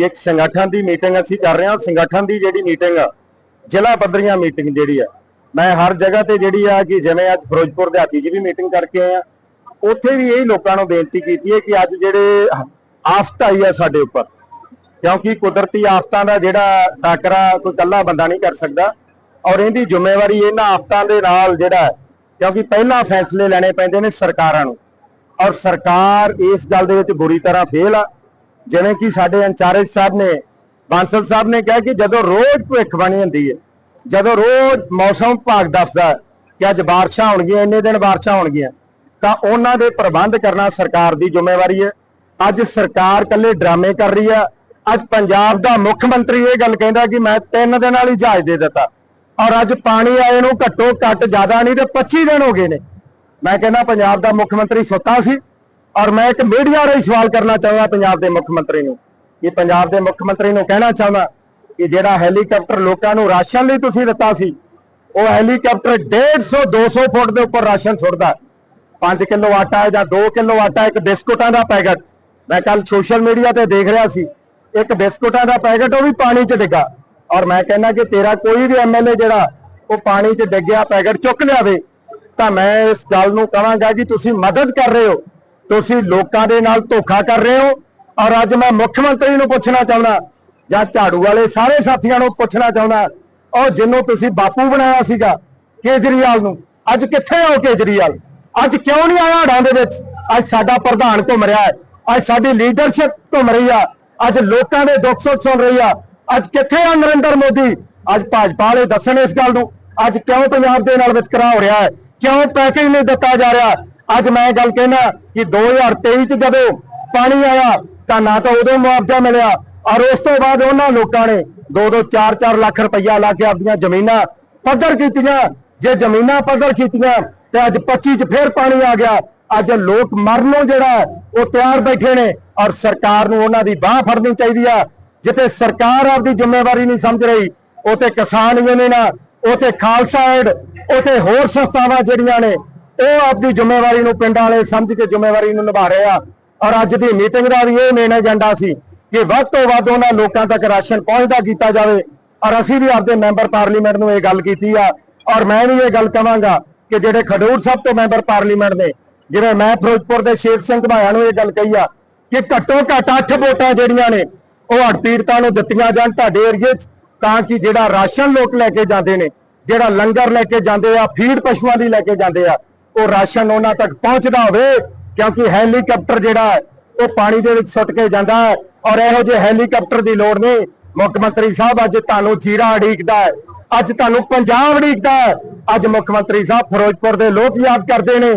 ਕਿ ਇੱਕ ਸੰਗਠਨ ਦੀ ਮੀਟਿੰਗ ਅਸੀਂ ਕਰ ਰਹੇ ਹਾਂ, ਸੰਗਠਨ ਦੀ ਜਿਹੜੀ ਮੀਟਿੰਗ ਆ, ਜ਼ਿਲ੍ਹਾ ਪੱਧਰੀਆਂ ਮੀਟਿੰਗ ਜਿਹੜੀ ਆ। ਮੈਂ ਹਰ ਜਗ੍ਹਾ ਤੇ ਜਿਹੜੀ ਆ ਕਿ ਜਿਵੇਂ ਅੱਜ ਫਿਰੋਜ਼ਪੁਰ ਦਿਹਾਤੀ 'ਚ ਵੀ ਮੀਟਿੰਗ ਕਰਕੇ ਆਇਆ ਉੱਥੇ ਵੀ ਇਹ ਲੋਕਾਂ ਨੂੰ ਬੇਨਤੀ ਕੀਤੀ ਹੈ ਕਿ ਅੱਜ ਜਿਹੜੇ ਆਫਤ ਆਈ ਆ ਸਾਡੇ ਉੱਪਰ, ਕਿਉਂਕਿ ਕੁਦਰਤੀ ਆਫਤਾਂ ਦਾ ਜਿਹੜਾ ਟਾਕਰਾ ਕੋਈ ਇਕੱਲਾ ਬੰਦਾ ਨਹੀਂ ਕਰ ਸਕਦਾ, ਔਰ ਇਹਦੀ ਜ਼ਿੰਮੇਵਾਰੀ ਇਹਨਾਂ ਆਫਤਾਂ ਦੇ ਨਾਲ ਜਿਹੜਾ ਕਿਉਂਕਿ ਪਹਿਲਾਂ ਫੈਸਲੇ ਲੈਣੇ ਪੈਂਦੇ ਨੇ ਸਰਕਾਰਾਂ ਨੂੰ, ਔਰ ਸਰਕਾਰ ਇਸ ਗੱਲ ਦੇ ਵਿੱਚ ਬੁਰੀ ਤਰ੍ਹਾਂ ਫੇਲ ਆ ਜਿਵੇਂ ਕਿ ਸਾਡੇ ਇੰਚਾਰਜ ਸਾਹਿਬ ਨੇ, ਬਾਂਸਲ ਸਾਹਿਬ ਨੇ ਕਿਹਾ ਕਿ ਜਦੋਂ ਰੋਜ਼ ਭਵਿੱਖਬਾਣੀ ਹੁੰਦੀ ਹੈ, ਜਦੋਂ ਰੋਜ਼ ਮੌਸਮ ਵਿਭਾਗ ਦੱਸਦਾ ਕਿ ਅੱਜ ਬਾਰਿਸ਼ਾਂ ਹੋਣਗੀਆਂ ਇੰਨੇ ਦਿਨ ਬਾਰਿਸ਼ਾਂ ਹੋਣਗੀਆਂ ਤਾਂ ਉਹਨਾਂ ਦੇ ਪ੍ਰਬੰਧ ਕਰਨਾ ਸਰਕਾਰ ਦੀ ਜ਼ਿੰਮੇਵਾਰੀ ਹੈ। ਅੱਜ ਸਰਕਾਰ ਕੱਲੇ ਡਰਾਮੇ ਕਰ ਰਹੀ ਹੈ ਅੱਜ ਪੰਜਾਬ ਦਾ ਮੁੱਖ ਮੰਤਰੀ ਇਹ ਗੱਲ ਕਹਿੰਦਾ ਕਿ ਮੈਂ ਤਿੰਨ ਦਿਨ ਵਾਲੀ ਜਹਾਜ਼ ਦੇ ਦਿੱਤਾ ਔਰ ਅੱਜ ਪਾਣੀ ਆਏ ਨੂੰ ਘੱਟੋ ਘੱਟ ਜ਼ਿਆਦਾ ਨਹੀਂ ਤੇ 25 ਦਿਨ ਹੋ ਗਏ ਨੇ। ਮੈਂ ਕਹਿੰਦਾ ਪੰਜਾਬ ਦਾ ਮੁੱਖ ਮੰਤਰੀ ਸੁੱਤਾ ਸੀ। ਔਰ ਮੈਂ ਇੱਕ ਮੀਡੀਆ ਰਾਹੀਂ ਸਵਾਲ ਕਰਨਾ ਚਾਹੁੰਦਾ ਪੰਜਾਬ ਦੇ ਮੁੱਖ ਮੰਤਰੀ ਨੂੰ, ਕਿ ਪੰਜਾਬ ਦੇ ਮੁੱਖ ਮੰਤਰੀ ਨੂੰ ਕਹਿਣਾ ਚਾਹੁੰਦਾ ਕਿ ਜਿਹੜਾ ਹੈਲੀਕਾਪਟਰ ਲੋਕਾਂ ਨੂੰ ਰਾਸ਼ਨ ਲਈ ਤੁਸੀਂ ਦਿੱਤਾ ਸੀ, ਉਹ ਹੈਲੀਕਾਪਟਰ 150 200 ਫੁੱਟ ਦੇ ਉੱਪਰ ਰਾਸ਼ਨ ਸੁੱਟਦਾ 5 ਕਿਲੋ ਆਟਾ ਜਾਂ 2 ਕਿਲੋ ਆਟਾ, ਇੱਕ ਬਿਸਕੁਟਾਂ ਦਾ ਪੈਕਟ। ਮੈਂ ਕੱਲ ਸੋਸ਼ਲ ਮੀਡੀਆ ਤੇ ਦੇਖ ਰਿਹਾ ਸੀ, ਇੱਕ ਬਿਸਕੁਟਾਂ ਦਾ ਪੈਕਟ ਉਹ ਵੀ ਪਾਣੀ 'ਚ ਡਿੱਗਾ। ਔਰ ਮੈਂ ਕਹਿੰਦਾ ਕਿ ਤੇਰਾ ਕੋਈ ਵੀ ਐਮਐਲਏ ਜਿਹੜਾ, ਉਹ ਪਾਣੀ 'ਚ ਡਿੱਗਿਆ, ਪੈਕਟ ਚੁੱਕ ਲਿਆਵੇ, ਤਾਂ ਮੈਂ ਇਸ ਗੱਲ ਨੂੰ ਕਹਾਂਗਾ ਕਿ ਤੁਸੀਂ ਮਦਦ ਕਰ ਰਹੇ ਹੋ। ਤੁਸੀਂ ਲੋਕਾਂ ਦੇ ਨਾਲ ਧੋਖਾ ਕਰ ਰਹੇ ਹੋ ਔਰ ਅੱਜ ਮੈਂ ਮੁੱਖ ਮੰਤਰੀ ਨੂੰ ਪੁੱਛਣਾ ਚਾਹੁੰਦਾ, ਜਾਂ ਝਾੜੂ ਵਾਲੇ ਸਾਰੇ ਸਾਥੀਆਂ ਨੂੰ ਪੁੱਛਣਾ ਚਾਹੁੰਦਾ, ਉਹ ਜਿਹਨੂੰ ਤੁਸੀਂ ਬਾਪੂ ਬਣਾਇਆ ਸੀਗਾ, ਕੇਜਰੀਵਾਲ ਨੂੰ। ਅੱਜ ਕਿੱਥੇ ਹੋ ਕੇਜਰੀਵਾਲ? ਅੱਜ ਕਿਉਂ ਨਹੀਂ ਆਇਆ ਹੜਾਂ ਦੇ ਵਿੱਚ? ਅੱਜ ਸਾਡਾ ਪ੍ਰਧਾਨ ਘੁੰਮ ਰਿਹਾ ਹੈ। ਅੱਜ ਸਾਡੀ ਲੀਡਰਸ਼ਿਪ ਘੁੰਮ ਰਹੀ ਆ। ਅੱਜ ਲੋਕਾਂ ਦੇ ਦੁੱਖ ਸੁੱਖ ਸੁਣ ਰਹੀ ਆ। ਅੱਜ ਕਿੱਥੇ ਆ ਨਰਿੰਦਰ ਮੋਦੀ? ਅੱਜ ਭਾਜਪਾ ਵਾਲੇ ਦੱਸਣ ਇਸ ਗੱਲ ਨੂੰ। ਅੱਜ ਕਿਉਂ ਪੰਜਾਬ ਦੇ ਨਾਲ ਵਿਤਕਰਾ ਹੋ ਰਿਹਾ ਹੈ? ਕਿਉਂ ਪੈਕੇਜ ਨਹੀਂ ਦਿੱਤਾ ਜਾ ਰਿਹਾ? ਅੱਜ ਮੈਂ ਇਹ ਗੱਲ ਕਹਿਣਾ ਕਿ 2023 ਚ ਜਦੋਂ ਪਾਣੀ ਆਇਆ ਤਾਂ ਨਾ ਤਾਂ ਉਦੋਂ ਮੁਆਵਜ਼ਾ ਮਿਲਿਆ ਔਰ ਉਸ ਤੋਂ ਬਾਅਦ ਉਹਨਾਂ ਲੋਕਾਂ ਨੇ 2-2 4-4 ਲੱਖ ਰੁਪਈਆ ਲਾ ਕੇ ਆਪਣੀਆਂ ਜ਼ਮੀਨਾਂ ਪੱਧਰ ਕੀਤੀਆਂ। ਜੇ ਜ਼ਮੀਨਾਂ ਪੱਧਰ ਕੀਤੀਆਂ ਤੇ ਅੱਜ 25 ਚ ਫੇਰ ਪਾਣੀ ਆ ਗਿਆ। ਅੱਜ ਲੋਕ ਮਰਨੋਂ ਜਿਹੜਾ ਹੈ, ਉਹ ਤਿਆਰ ਬੈਠੇ ਨੇ ਔਰ ਸਰਕਾਰ ਨੂੰ ਉਹਨਾਂ ਦੀ ਬਾਹ ਫੜਨੀ ਚਾਹੀਦੀ ਆ। ਜਿੱਥੇ ਸਰਕਾਰ ਆਪਦੀ ਜ਼ਿੰਮੇਵਾਰੀ ਨਹੀਂ ਸਮਝ ਰਹੀ ਉਥੇ ਕਿਸਾਨ ਯੂਨੀਅਨਾਂ ਉਥੇ ਖਾਲਸਾ ਐਡ ਉਥੇ ਹੋਰ ਸੰਸਥਾਵਾਂ ਜਿਹੜੀਆਂ ਨੇ ਉਹ ਆਪਦੀ ਜ਼ਿੰਮੇਵਾਰੀ ਨੂੰ ਪਿੰਡਾਂ ਵਾਲੇ ਸਮਝ ਕੇ ਜ਼ਿੰਮੇਵਾਰੀ ਨੂੰ ਨਿਭਾ ਰਹੇ ਆ। ਔਰ ਅੱਜ ਦੀ ਮੀਟਿੰਗ ਦਾ ਵੀ ਇਹ ਮੇਨ ਏਜੰਡਾ ਸੀ ਕਿ ਵੱਧ ਤੋਂ ਵੱਧ ਉਹਨਾਂ ਲੋਕਾਂ ਤੱਕ ਰਾਸ਼ਨ ਪਹੁੰਚਦਾ ਕੀਤਾ ਜਾਵੇ। ਔਰ ਅਸੀਂ ਵੀ ਆਪਦੇ ਮੈਂਬਰ ਪਾਰਲੀਮੈਂਟ ਨੂੰ ਇਹ ਗੱਲ ਕੀਤੀ ਆ। ਔਰ ਮੈਂ ਵੀ ਇਹ ਗੱਲ ਕਹਾਂਗਾ ਕਿ ਜਿਹੜੇ ਖਡੂਰ ਸਾਹਿਬ ਤੋਂ ਮੈਂਬਰ ਪਾਰਲੀਮੈਂਟ ਨੇ, ਜਿਵੇਂ ਮੈਂ ਫਿਰੋਜ਼ਪੁਰ ਦੇ ਸ਼ੇਰ ਸਿੰਘ ਭਾਇਆ ਨੂੰ ਇਹ ਗੱਲ ਕਹੀ ਆ ਕਿ ਘੱਟੋ ਘੱਟ 8 ਵੋਟਾਂ ਜਿਹੜੀਆਂ ਨੇ, ਉਹ ਹੜ੍ਹ ਪੀੜਤਾਂ ਨੂੰ ਦਿੱਤੀਆਂ ਜਾਣ ਤੁਹਾਡੇ ਏਰੀਏ 'ਚ, ਤਾਂ ਕਿ ਜਿਹੜਾ ਰਾਸ਼ਨ ਲੋਕ ਲੈ ਕੇ ਜਾਂਦੇ ਨੇ, ਜਿਹੜਾ ਲੰਗਰ ਲੈ ਕੇ ਜਾਂਦੇ ਆ, ਫੀਡ ਪਸ਼ੂਆਂ ਦੀ ਲੈ ਕੇ ਜਾਂਦੇ ਆ ਉਹ ਰਾਸ਼ਨ ਉਹਨਾਂ ਤੱਕ ਪਹੁੰਚਦਾ ਹੋਵੇ, ਕਿਉਂਕਿ ਹੈਲੀਕਾਪਟਰ ਜਿਹੜਾ ਉਹ ਪਾਣੀ ਦੇ ਵਿੱਚ ਸੁੱਟ ਕੇ ਜਾਂਦਾ ਹੈ ਔਰ ਇਹੋ ਜਿਹੇ ਹੈਲੀਕਾਪਟਰ ਦੀ ਲੋੜ ਨਹੀਂ। ਮੁੱਖ ਮੰਤਰੀ ਸਾਹਿਬ, ਅੱਜ ਤੁਹਾਨੂੰ ਜੀਰਾ ਅੜੀਕਦਾ ਹੈ, ਅੱਜ ਤੁਹਾਨੂੰ ਪੰਜਾਬ ਅੜੀਕਦਾ ਹੈ। ਅੱਜ ਮੁੱਖ ਮੰਤਰੀ ਸਾਹਿਬ ਫਿਰੋਜ਼ਪੁਰ ਦੇ ਲੋਕ ਯਾਦ ਕਰਦੇ ਨੇ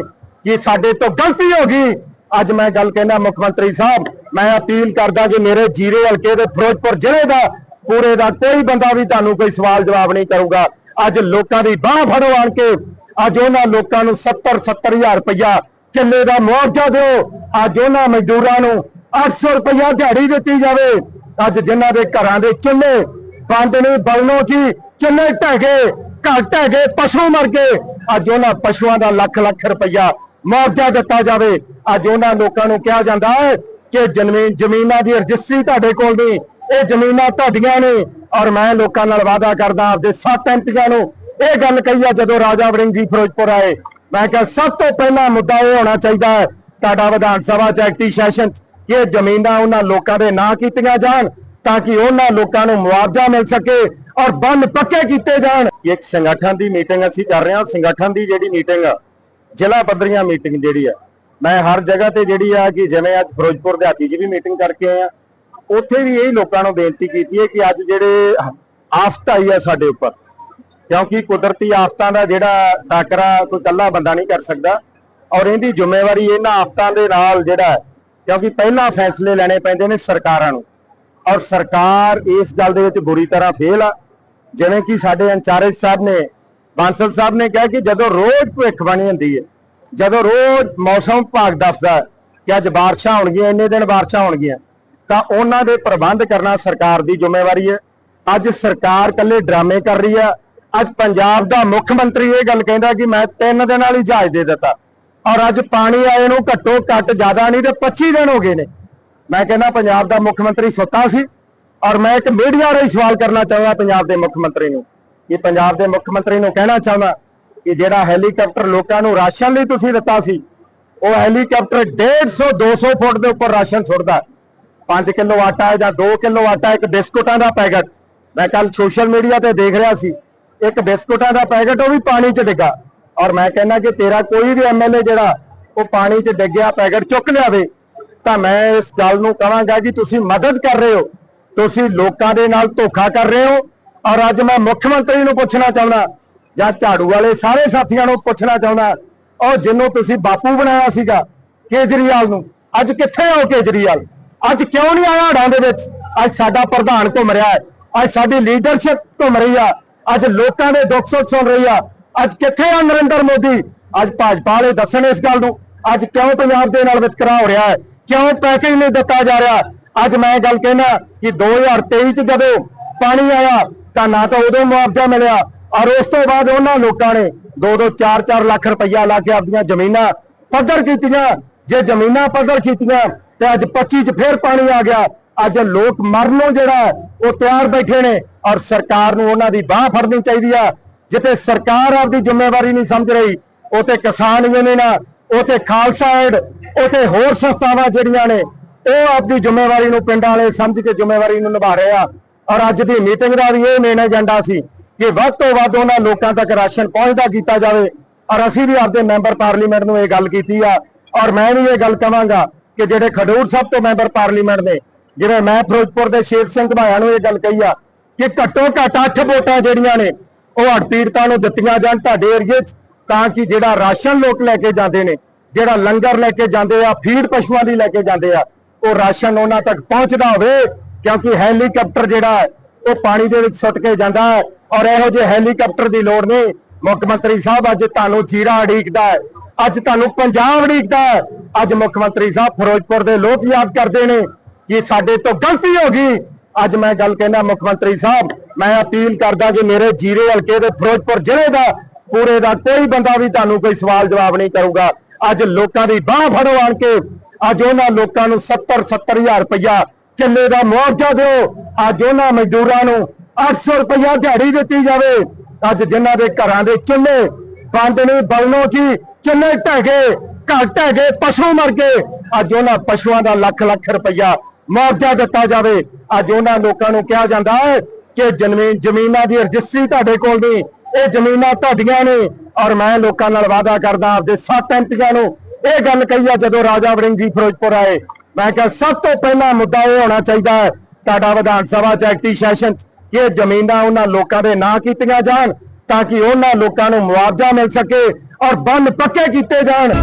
ਕਿ ਸਾਡੇ ਤੋਂ ਗਲਤੀ ਹੋ ਗਈ। ਅੱਜ ਮੈਂ ਗੱਲ ਕਹਿੰਦਾ ਮੁੱਖ ਮੰਤਰੀ ਸਾਹਿਬ, ਮੈਂ ਅਪੀਲ ਕਰਦਾ ਕਿ ਮੇਰੇ ਜੀਰੇ ਹਲਕੇ ਦੇ ਫਿਰੋਜ਼ਪੁਰ ਜ਼ਿਲ੍ਹੇ ਦਾ, ਪੂਰੇ ਦਾ ਕੋਈ ਬੰਦਾ ਵੀ ਤੁਹਾਨੂੰ ਕੋਈ ਸਵਾਲ ਜਵਾਬ ਨਹੀਂ ਕਰੂਗਾ। ਅੱਜ ਲੋਕਾਂ ਦੀ ਬਾਹ ਫੜੋ ਆਣ ਕੇ ਅੱਜ ਉਹਨਾਂ ਲੋਕਾਂ ਨੂੰ 70 70000 ਰੁਪਇਆ ਕਿੱਲੇ ਦਾ ਮੁਆਵਜ਼ਾ ਦਿਓ। ਅੱਜ ਉਹਨਾਂ ਮਜ਼ਦੂਰਾਂ ਨੂੰ 800 ਰੁਪਇਆ ਦਿਹਾੜੀ ਦਿੱਤੀ ਜਾਵੇ। ਅੱਜ ਜਿਨ੍ਹਾਂ ਦੇ ਘਰਾਂ ਦੇ ਚੁੱਲ੍ਹੇ ਬੰਦ ਨੇ, ਬਲਨੋ ਕੀ ਚੁੱਲ੍ਹੇ ਢਹਿ ਗਏ, ਘਰ ਢਹਿ ਗਏ, ਪਸ਼ੂ ਮਰ ਗਏ। ਅੱਜ ਉਹਨਾਂ ਪਸ਼ੂਆਂ ਦਾ ਲੱਖ ਲੱਖ ਰੁਪਇਆ ਮੁਆਵਜ਼ਾ ਦਿੱਤਾ ਜਾਵੇ। ਅੱਜ ਉਹਨਾਂ ਲੋਕਾਂ ਨੂੰ ਕਿਹਾ ਜਾਂਦਾ ਹੈ ਕਿ ਜ਼ਮੀਨ, ਜ਼ਮੀਨਾਂ ਦੀ ਰਜਿਸਟਰੀ ਤੁਹਾਡੇ ਕੋਲ ਨਹੀਂ, ਇਹ ਜ਼ਮੀਨਾਂ ਤੁਹਾਡੀਆਂ ਨੇ। ਔਰ ਮੈਂ ਲੋਕਾਂ ਨਾਲ ਵਾਅਦਾ ਕਰਦਾ, ਆਪਦੇ ਸੱਤ ਐਮਪੀਆਂ ਨੂੰ ਇਹ ਗੱਲ ਕਹੀ ਆ ਜਦੋਂ ਰਾਜਾ ਵੜਿੰਗ ਜੀ ਫਿਰੋਜ਼ਪੁਰ ਆਏ, ਮੈਂ ਕਿਹਾ ਸਭ ਤੋਂ ਪਹਿਲਾ ਮੁੱਦਾ ਇਹ ਹੋਣਾ ਚਾਹੀਦਾ ਹੈ, ਤੁਹਾਡਾ ਵਿਧਾਨ ਸਭਾ ਚ ਐਕਟੀ ਸੈਸ਼ਨ ਕਿ ਇਹ ਜ਼ਮੀਨਾਂ ਉਹਨਾਂ ਲੋਕਾਂ ਦੇ ਨਾਂ ਕੀਤੀਆਂ ਜਾਣ ਤਾਂ ਕਿ ਉਹਨਾਂ ਲੋਕਾਂ ਨੂੰ ਮੁਆਵਜ਼ਾ ਮਿਲ ਸਕੇ ਔਰ ਬੰਨ ਪੱਕੇ ਕੀਤੇ ਜਾਣ। ਇੱਕ ਸੰਗਠਨ ਦੀ ਮੀਟਿੰਗ ਅਸੀਂ ਕਰ ਰਹੇ ਹਾਂ, ਸੰਗਠਨ ਦੀ ਜਿਹੜੀ ਮੀਟਿੰਗ ਆ, ਜ਼ਿਲ੍ਹਾ ਪੱਧਰੀਆਂ ਮੀਟਿੰਗ ਜਿਹੜੀ ਆ। ਮੈਂ ਹਰ ਜਗ੍ਹਾ ਤੇ ਜਿਹੜੀ ਆ ਕਿ ਜਿਵੇਂ ਅੱਜ ਫਿਰੋਜ਼ਪੁਰ ਦਿਹਾਤੀ 'ਚ ਵੀ ਮੀਟਿੰਗ ਕਰਕੇ ਆਏ ਆ, ਉੱਥੇ ਵੀ ਇਹ ਲੋਕਾਂ ਨੂੰ ਬੇਨਤੀ ਕੀਤੀ ਹੈ ਕਿ ਅੱਜ ਜਿਹੜੇ ਆਫਤ ਆਈ ਆ ਸਾਡੇ ਉੱਪਰ ਕਿਉਂਕਿ ਕੁਦਰਤੀ ਆਫਤਾਂ ਦਾ ਜਿਹੜਾ ਟਾਕਰਾ ਕੋਈ ਇਕੱਲਾ ਬੰਦਾ ਨਹੀਂ ਕਰ ਸਕਦਾ ਔਰ ਇਹਦੀ ਜ਼ਿੰਮੇਵਾਰੀ ਇਹਨਾਂ ਆਫਤਾਂ ਦੇ ਨਾਲ ਜਿਹੜਾ ਕਿਉਂਕਿ ਪਹਿਲਾਂ ਫੈਸਲੇ ਲੈਣੇ ਪੈਂਦੇ ਨੇ ਸਰਕਾਰਾਂ ਨੂੰ। ਔਰ ਸਰਕਾਰ ਇਸ ਗੱਲ ਦੇ ਵਿੱਚ ਬੁਰੀ ਤਰ੍ਹਾਂ ਫੇਲ ਆ। ਜਿਵੇਂ ਕਿ ਸਾਡੇ ਇੰਚਾਰਜ ਸਾਹਿਬ ਨੇ, ਬਾਂਸਲ ਸਾਹਿਬ ਨੇ ਕਿਹਾ ਕਿ ਜਦੋਂ ਰੋਜ਼ ਭਵਿੱਖਬਾਣੀ ਹੁੰਦੀ ਹੈ, ਜਦੋਂ ਰੋਜ਼ ਮੌਸਮ ਵਿਭਾਗ ਦੱਸਦਾ ਕਿ ਅੱਜ ਬਾਰਿਸ਼ਾਂ ਹੋਣਗੀਆਂ, ਇੰਨੇ ਦਿਨ ਬਾਰਿਸ਼ਾਂ ਹੋਣਗੀਆਂ, ਤਾਂ ਉਹਨਾਂ ਦੇ ਪ੍ਰਬੰਧ ਕਰਨਾ ਸਰਕਾਰ ਦੀ ਜ਼ਿੰਮੇਵਾਰੀ ਹੈ। ਅੱਜ ਸਰਕਾਰ ਕੱਲੇ ਡਰਾਮੇ ਕਰ ਰਹੀ ਆ ਅੱਜ ਪੰਜਾਬ ਦਾ ਮੁੱਖ ਮੰਤਰੀ ਇਹ ਗੱਲ ਕਹਿੰਦਾ ਕਿ ਮੈਂ ਤਿੰਨ ਦਿਨਾਂ ਲਈ ਜਹਾਜ਼ ਦੇ ਦਿੱਤਾ ਔਰ ਅੱਜ ਪਾਣੀ ਆਏ ਨੂੰ ਘੱਟੋ ਘੱਟ ਜ਼ਿਆਦਾ ਨਹੀਂ ਤੇ 25 ਦਿਨ ਹੋ ਗਏ ਨੇ। ਮੈਂ ਕਹਿੰਦਾ ਪੰਜਾਬ ਦਾ ਮੁੱਖ ਮੰਤਰੀ ਸੁੱਤਾ ਸੀ ਔਰ ਮੈਂ ਇੱਕ ਮੀਡੀਆ ਰਾਹੀਂ ਸਵਾਲ ਕਰਨਾ ਚਾਹੁੰਦਾ ਪੰਜਾਬ ਦੇ ਮੁੱਖ ਮੰਤਰੀ ਨੂੰ ਕਿ ਪੰਜਾਬ ਦੇ ਮੁੱਖ ਮੰਤਰੀ ਨੂੰ ਕਹਿਣਾ ਚਾਹੁੰਦਾ ਕਿ ਜਿਹੜਾ ਹੈਲੀਕਾਪਟਰ ਲੋਕਾਂ ਨੂੰ ਰਾਸ਼ਨ ਲਈ ਤੁਸੀਂ ਦਿੱਤਾ ਸੀ, ਉਹ ਹੈਲੀਕਾਪਟਰ 150 200 ਫੁੱਟ ਦੇ ਉੱਪਰ ਰਾਸ਼ਨ ਸੁੱਟਦਾ। 5 ਕਿਲੋ ਆਟਾ ਜਾਂ 2 ਕਿਲੋ ਆਟਾ ਇੱਕ ਬਿਸਕੁਟਾਂ ਦਾ ਪੈਕਟ। ਮੈਂ ਕੱਲ ਸੋਸ਼ਲ ਮੀਡੀਆ ਤੇ ਦੇਖ ਰਿਹਾ ਸੀ ਇੱਕ ਬਿਸਕੁਟਾਂ ਦਾ ਪੈਕੇਟ, ਉਹ ਵੀ ਪਾਣੀ 'ਚ ਡਿੱਗਾ। ਔਰ ਮੈਂ ਕਹਿੰਦਾ ਕਿ ਤੇਰਾ ਕੋਈ ਵੀ ਐਮਐਲਏ ਜਿਹੜਾ, ਉਹ ਪਾਣੀ 'ਚ ਡਿੱਗਿਆ, ਪੈਕੇਟ ਚੁੱਕ ਲਿਆਵੇ। ਤਾਂ ਮੈਂ ਇਸ ਗੱਲ ਨੂੰ ਕਹਾਂਗਾ ਕਿ ਤੁਸੀਂ ਮਦਦ ਕਰ ਰਹੇ ਹੋ। ਤੁਸੀਂ ਲੋਕਾਂ ਦੇ ਨਾਲ ਧੋਖਾ ਕਰ ਰਹੇ ਹੋ। ਔਰ ਅੱਜ ਮੈਂ ਮੁੱਖ ਮੰਤਰੀ ਨੂੰ ਪੁੱਛਣਾ ਚਾਹੁੰਦਾ, ਜਾਂ ਝਾੜੂ ਵਾਲੇ ਸਾਰੇ ਸਾਥੀਆਂ ਨੂੰ ਪੁੱਛਣਾ ਚਾਹੁੰਦਾ, ਉਹ ਜਿਹਨੂੰ ਤੁਸੀਂ ਬਾਪੂ ਬਣਾਇਆ ਸੀਗਾ, ਕੇਜਰੀਵਾਲ ਨੂੰ। ਅੱਜ ਕਿੱਥੇ ਹੋ ਕੇਜਰੀਵਾਲ? ਅੱਜ ਕਿਉਂ ਨਹੀਂ ਆਇਆ ਹੜਾਂ ਦੇ ਵਿੱਚ? ਅੱਜ ਸਾਡਾ ਪ੍ਰਧਾਨ ਘੁੰਮ ਰਿਹਾ ਹੈ। ਅੱਜ ਸਾਡੀ ਲੀਡਰਸ਼ਿਪ ਘੁੰਮ ਰਹੀ ਆ। ਅੱਜ ਲੋਕਾਂ ਦੇ ਦੁੱਖ ਸੁੱਖ ਸੁਣ ਰਹੀ ਆ। ਅੱਜ ਕਿੱਥੇ ਆ ਨਰਿੰਦਰ ਮੋਦੀ? ਅੱਜ ਭਾਜਪਾ ਵਾਲੇ ਦੱਸਣ ਇਸ ਗੱਲ ਨੂੰ, ਅੱਜ ਕਿਉਂ ਪੰਜਾਬ ਦੇ ਨਾਲ ਵਿਤਕਰਾ ਹੋ ਰਿਹਾ ਹੈ? ਕਿਉਂ ਪੈਕੇਜ ਨਹੀਂ ਦਿੱਤਾ ਜਾ ਰਿਹਾ? ਅੱਜ ਮੈਂ ਗੱਲ ਕਹਿਣਾ ਕਿ 2023 ਚ ਜਦੋਂ ਪਾਣੀ ਆਇਆ, ਤਾਂ ਨਾ ਤਾਂ ਉਦੋਂ ਮੁਆਵਜ਼ਾ ਮਿਲਿਆ, ਔਰ ਉਸ ਤੋਂ ਬਾਅਦ ਉਹਨਾਂ ਲੋਕਾਂ ਨੇ 2-2 4-4 ਲੱਖ ਰੁਪਈਆ ਲਾ ਕੇ ਆਪਣੀਆਂ ਜ਼ਮੀਨਾਂ ਪੱਧਰ ਕੀਤੀਆਂ। ਜੇ ਜ਼ਮੀਨਾਂ ਪੱਧਰ ਕੀਤੀਆਂ, ਤੇ ਅੱਜ 25 ਚ ਫੇਰ ਪਾਣੀ ਆ ਗਿਆ। ਅੱਜ ਲੋਕ ਮਰਨੋਂ ਜਿਹੜਾ ਹੈ, ਉਹ ਤਿਆਰ ਬੈਠੇ ਨੇ ਔਰ ਸਰਕਾਰ ਨੂੰ ਉਹਨਾਂ ਦੀ ਬਾਹ ਫੜਨੀ ਚਾਹੀਦੀ ਆ। ਜਿੱਥੇ ਸਰਕਾਰ ਆਪਦੀ ਜ਼ਿੰਮੇਵਾਰੀ ਨਹੀਂ ਸਮਝ ਰਹੀ ਉਥੇ ਕਿਸਾਨ ਯੂਨੀਅਨਾਂ ਉਥੇ ਖਾਲਸਾ ਏਡ ਉਥੇ ਹੋਰ ਸੰਸਥਾਵਾਂ ਜਿਹੜੀਆਂ ਨੇ ਉਹ ਆਪਦੀ ਜ਼ਿੰਮੇਵਾਰੀ ਨੂੰ ਪਿੰਡਾਂ ਵਾਲੇ ਸਮਝ ਕੇ ਜ਼ਿੰਮੇਵਾਰੀ ਨੂੰ ਨਿਭਾ ਰਹੇ ਆ। ਔਰ ਅੱਜ ਦੀ ਮੀਟਿੰਗ ਦਾ ਵੀ ਇਹ ਮੇਨ ਏਜੰਡਾ ਸੀ ਕਿ ਵੱਧ ਤੋਂ ਵੱਧ ਉਹਨਾਂ ਲੋਕਾਂ ਤੱਕ ਰਾਸ਼ਨ ਪਹੁੰਚਦਾ ਕੀਤਾ ਜਾਵੇ। ਔਰ ਅਸੀਂ ਵੀ ਆਪਦੇ ਮੈਂਬਰ ਪਾਰਲੀਮੈਂਟ ਨੂੰ ਇਹ ਗੱਲ ਕੀਤੀ ਆ। ਔਰ ਮੈਂ ਵੀ ਇਹ ਗੱਲ ਕਹਾਂਗਾ ਕਿ ਜਿਹੜੇ ਖਡੂਰ ਸਾਹਿਬ ਤੋਂ ਮੈਂਬਰ ਪਾਰਲੀਮੈਂਟ ਨੇ ਜਿਵੇਂ ਮੈਂ ਫਿਰੋਜ਼ਪੁਰ ਦੇ ਸ਼ੇਰ ਸਿੰਘ ਭਾਇਆ ਨੂੰ ਇਹ ਗੱਲ ਕਹੀ ਆ ਕਿ ਘੱਟੋ ਘੱਟ 8 ਵੋਟਾਂ ਜਿਹੜੀਆਂ ਨੇ, ਉਹ ਹੜ੍ਹ ਪੀੜਤਾਂ ਨੂੰ ਦਿੱਤੀਆਂ ਜਾਣ ਤੁਹਾਡੇ ਏਰੀਏ 'ਚ, ਤਾਂ ਕਿ ਜਿਹੜਾ ਰਾਸ਼ਨ ਲੋਕ ਲੈ ਕੇ ਜਾਂਦੇ ਨੇ, ਜਿਹੜਾ ਲੰਗਰ ਲੈ ਕੇ ਜਾਂਦੇ ਆ, ਫੀਡ ਪਸ਼ੂਆਂ ਦੀ ਲੈ ਕੇ ਜਾਂਦੇ ਆ, ਉਹ ਰਾਸ਼ਨ ਉਹਨਾਂ ਤੱਕ ਪਹੁੰਚਦਾ ਹੋਵੇ, ਕਿਉਂਕਿ ਹੈਲੀਕਾਪਟਰ ਜਿਹੜਾ ਹੈ, ਉਹ ਪਾਣੀ ਦੇ ਵਿੱਚ ਸੁੱਟ ਕੇ ਜਾਂਦਾ ਹੈ, ਔਰ ਇਹੋ ਜਿਹੇ ਹੈਲੀਕਾਪਟਰ ਦੀ ਲੋੜ ਨਹੀਂ। ਮੁੱਖ ਮੰਤਰੀ ਸਾਹਿਬ ਅੱਜ ਤੁਹਾਨੂੰ ਚੀਰਾ ਅੜੀਕਦਾ ਹੈ, ਅੱਜ ਤੁਹਾਨੂੰ ਪੰਜਾਬ ਅੜੀਕਦਾ ਹੈ। ਅੱਜ ਮੁੱਖ ਮੰਤਰੀ ਸਾਹਿਬ ਫਿਰੋਜ਼ਪੁਰ ਦੇ ਲੋਕ ਯਾਦ ਕਰਦੇ ਨੇ ਕਿ ਸਾਡੇ ਤੋਂ ਗਲਤੀ ਹੋ ਗਈ। ਅੱਜ ਮੈਂ ਗੱਲ ਕਹਿਣਾ ਮੁੱਖ ਮੰਤਰੀ ਸਾਹਿਬ, ਮੈਂ ਅਪੀਲ ਕਰਦਾ ਕਿ ਮੇਰੇ ਜੀਰੇ ਹਲਕੇ ਦੇ ਫਿਰੋਜ਼ਪੁਰ ਜ਼ਿਲ੍ਹੇ ਦਾ ਪੂਰੇ ਦਾ ਕੋਈ ਬੰਦਾ ਵੀ ਤੁਹਾਨੂੰ ਕੋਈ ਸਵਾਲ ਜਵਾਬ ਨਹੀਂ ਕਰੂਗਾ। ਅੱਜ ਲੋਕਾਂ ਦੀ ਬਾਹ ਫੜੋ ਆਣ ਕੇ। ਅੱਜ ਉਹਨਾਂ ਲੋਕਾਂ ਨੂੰ 70 70000 ਰੁਪਇਆ ਕਿੱਲੇ ਦਾ ਮੁਆਵਜ਼ਾ ਦਿਓ। ਅੱਜ ਉਹਨਾਂ ਮਜ਼ਦੂਰਾਂ ਨੂੰ 800 ਰੁਪਇਆ ਦਿਹਾੜੀ ਦਿੱਤੀ ਜਾਵੇ। ਅੱਜ ਜਿਨ੍ਹਾਂ ਦੇ ਘਰਾਂ ਦੇ ਚੁੱਲ੍ਹੇ ਬੰਦ ਨਹੀਂ ਬਲਨੋ ਕੀ ਚੁੱਲ੍ਹੇ ਢਹਿ ਗਏ, ਘਰ ਢਹਿ ਗਏ, ਪਸ਼ੂ ਮਰ ਗਏ। ਅੱਜ ਉਹਨਾਂ ਪਸ਼ੂਆਂ ਦਾ ਲੱਖ ਲੱਖ ਰੁਪਇਆ ਮੁਆਵਜ਼ਾ ਦਿੱਤਾ ਜਾਵੇ। ਅੱਜ ਉਹਨਾਂ ਲੋਕਾਂ ਨੂੰ ਕਿਹਾ ਜਾਂਦਾ ਹੈ ਕਿ ਜ਼ਮੀਨ ਜ਼ਮੀਨਾਂ ਦੀ ਰਜਿਸਟਰੀ ਤੁਹਾਡੇ ਕੋਲ ਨਹੀਂ, ਇਹ ਜ਼ਮੀਨਾਂ ਤੁਹਾਡੀਆਂ ਨੇ। ਔਰ ਮੈਂ ਲੋਕਾਂ ਨਾਲ ਵਾਅਦਾ ਕਰਦਾ, ਆਪਦੇ ਸੱਤ ਐਮਪੀਆਂ ਨੂੰ ਇਹ ਗੱਲ ਕਹੀ ਆ, ਜਦੋਂ ਰਾਜਾ ਵੜਿੰਗ ਜੀ ਫਿਰੋਜ਼ਪੁਰ ਆਏ। ਮੈਂ ਕਿਹਾ, ਸਭ ਤੋਂ ਪਹਿਲਾ ਮੁੱਦਾ ਇਹ ਹੋਣਾ ਚਾਹੀਦਾ ਹੈ, ਤੁਹਾਡਾ ਵਿਧਾਨ ਸਭਾ ਚ ਐਕਟੀ ਸੈਸ਼ਨ ਕਿ ਇਹ ਜ਼ਮੀਨਾਂ ਉਹਨਾਂ ਲੋਕਾਂ ਦੇ ਨਾਂ ਕੀਤੀਆਂ ਜਾਣ, ਤਾਂ ਕਿ ਉਹਨਾਂ ਲੋਕਾਂ ਨੂੰ ਮੁਆਵਜ਼ਾ ਮਿਲ ਸਕੇ ਔਰ ਬੰਨ ਪੱਕੇ ਕੀਤੇ ਜਾਣ।